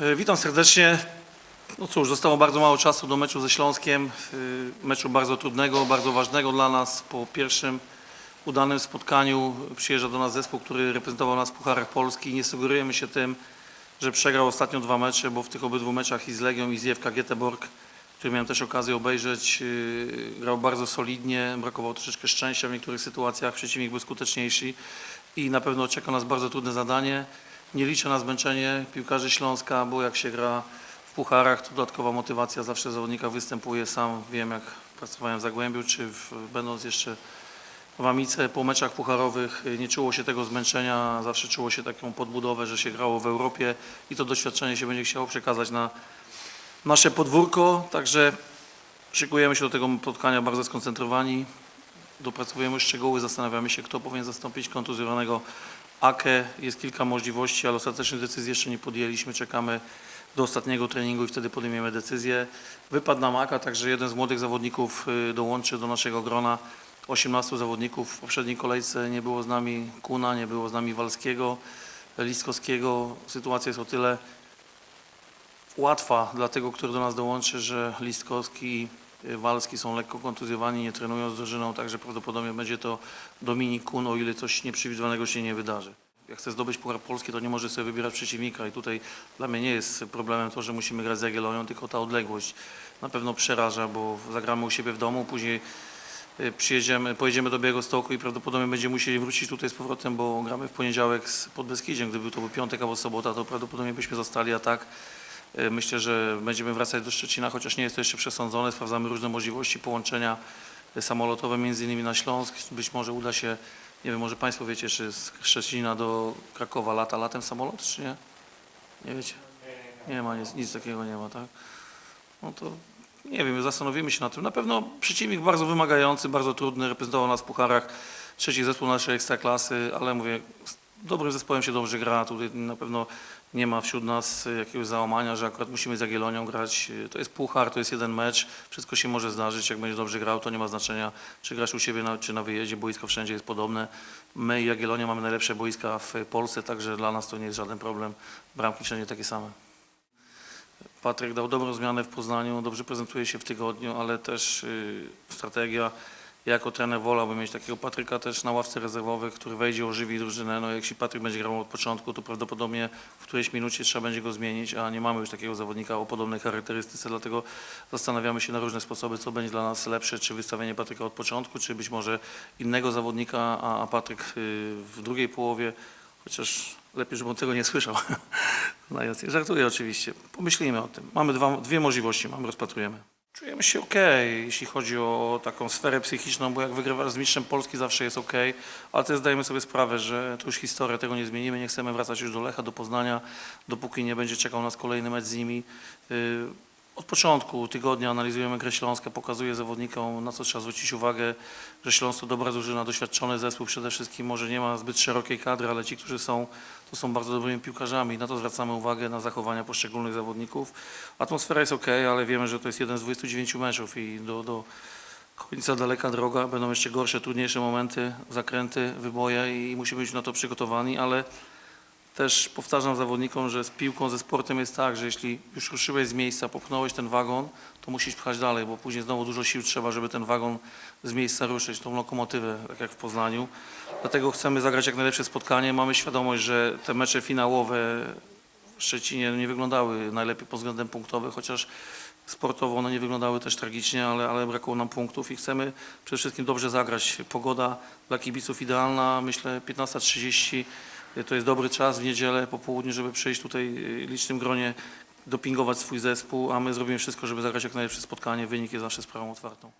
E, Witam serdecznie. No cóż, zostało bardzo mało czasu do meczu ze Śląskiem. E, Meczu bardzo trudnego, bardzo ważnego dla nas. Po pierwszym udanym spotkaniu przyjeżdża do nas zespół, który reprezentował nas w Pucharach Polski. Nie sugerujemy się tym, że przegrał ostatnio dwa mecze, bo w tych obydwu meczach i z Legią i z JFK Göteborg, który miałem też okazję obejrzeć, e, grał bardzo solidnie, brakowało troszeczkę szczęścia w niektórych sytuacjach, przeciwnik był skuteczniejszy i na pewno czeka nas bardzo trudne zadanie. Nie liczę na zmęczenie piłkarzy Śląska, bo jak się gra w pucharach, to dodatkowa motywacja zawsze zawodnika występuje. Sam wiem, jak pracowałem w Zagłębiu, czy w, będąc jeszcze w Amice po meczach pucharowych nie czuło się tego zmęczenia, zawsze czuło się taką podbudowę, że się grało w Europie i to doświadczenie się będzie chciało przekazać na nasze podwórko, także szykujemy się do tego spotkania bardzo skoncentrowani, dopracowujemy szczegóły, zastanawiamy się, kto powinien zastąpić kontuzjowanego Ake. Jest kilka możliwości, ale ostatecznej decyzji jeszcze nie podjęliśmy. Czekamy do ostatniego treningu i wtedy podejmiemy decyzję. Wypadł nam Aka, także jeden z młodych zawodników y, dołączy do naszego grona. 18 zawodników w poprzedniej kolejce nie było z nami Kuna, nie było z nami Walskiego, Liskowskiego. Sytuacja jest o tyle łatwa dla tego, który do nas dołączy, że Listkowski Walski są lekko kontuzjowani, nie trenują z drużyną, także prawdopodobnie będzie to Dominik Kun, o ile coś nieprzewidzianego się nie wydarzy. Jak chce zdobyć Puchar Polski, to nie może sobie wybierać przeciwnika i tutaj dla mnie nie jest problemem to, że musimy grać z Jagiellonią, tylko ta odległość na pewno przeraża, bo zagramy u siebie w domu, później y, przyjedziemy, pojedziemy do Białegostoku i prawdopodobnie będziemy musieli wrócić tutaj z powrotem, bo gramy w poniedziałek z Podbeskidziem. Gdyby to był piątek albo sobota, to prawdopodobnie byśmy zostali, a tak myślę, że będziemy wracać do Szczecina, chociaż nie jest to jeszcze przesądzone. Sprawdzamy różne możliwości połączenia y, samolotowe, między innymi na Śląsk. Być może uda się, nie wiem, może Państwo wiecie, czy z Szczecina do Krakowa lata latem samolot, czy nie? Nie wiecie? Nie ma, nic, nic takiego nie ma, tak? No to nie wiem, zastanowimy się nad tym. Na pewno przeciwnik bardzo wymagający, bardzo trudny, reprezentował nas w pucharach, trzeci zespół naszej ekstraklasy, ale mówię, dobrym zespołem się dobrze gra, tutaj na pewno nie ma wśród nas jakiegoś załamania, że akurat musimy z Jagiellonią grać. To jest puchar, to jest jeden mecz, wszystko się może zdarzyć, jak będziesz dobrze grał, to nie ma znaczenia, czy grasz u siebie na, czy na wyjeździe, boisko wszędzie jest podobne. My i Jagiellonia mamy najlepsze boiska w Polsce, także dla nas to nie jest żaden problem, bramki wszędzie takie same. Patryk dał dobrą zmianę w Poznaniu, dobrze prezentuje się w tygodniu, ale też y, strategia. Ja jako trener wolałbym mieć takiego Patryka też na ławce rezerwowych, który wejdzie, ożywi drużynę. No, jeśli Patryk będzie grał od początku, to prawdopodobnie w którejś minucie trzeba będzie go zmienić, a nie mamy już takiego zawodnika o podobnej charakterystyce, dlatego zastanawiamy się na różne sposoby, co będzie dla nas lepsze, czy wystawienie Patryka od początku, czy być może innego zawodnika, a, a Patryk y, w drugiej połowie, chociaż lepiej, żeby on tego nie słyszał. No, żartuję oczywiście. Pomyślimy o tym. Mamy dwa, dwie możliwości, mamy, rozpatrujemy. Czujemy się ok, jeśli chodzi o taką sferę psychiczną, bo jak wygrywasz z mistrzem Polski zawsze jest ok, ale też zdajemy sobie sprawę, że to już historia, tego nie zmienimy, nie chcemy wracać już do Lecha, do Poznania, dopóki nie będzie czekał nas kolejny mecz z nimi. Od początku tygodnia analizujemy grę Śląska, pokazuję zawodnikom, na co trzeba zwrócić uwagę, że Śląsk to dobra drużyna, doświadczony zespół przede wszystkim, może nie ma zbyt szerokiej kadry, ale ci, którzy są, to są bardzo dobrymi piłkarzami. Na to zwracamy uwagę, na zachowania poszczególnych zawodników. Atmosfera jest ok, ale wiemy, że to jest jeden z 29 meczów i do, do końca daleka droga. Będą jeszcze gorsze, trudniejsze momenty, zakręty, wyboje i musimy być na to przygotowani, ale też powtarzam zawodnikom, że z piłką, ze sportem jest tak, że jeśli już ruszyłeś z miejsca, popchnąłeś ten wagon, to musisz pchać dalej, bo później znowu dużo sił trzeba, żeby ten wagon z miejsca ruszyć, tą lokomotywę, tak jak w Poznaniu. Dlatego chcemy zagrać jak najlepsze spotkanie. Mamy świadomość, że te mecze finałowe w Szczecinie nie wyglądały najlepiej pod względem punktowym, chociaż sportowo one nie wyglądały też tragicznie, ale, ale brakło nam punktów i chcemy przede wszystkim dobrze zagrać. Pogoda dla kibiców idealna, myślę 15.30 to jest dobry czas w niedzielę po południu, żeby przyjść tutaj y, licznym gronie, dopingować swój zespół, a my zrobimy wszystko, żeby zagrać jak najlepsze spotkanie. Wynik jest zawsze sprawą otwartą.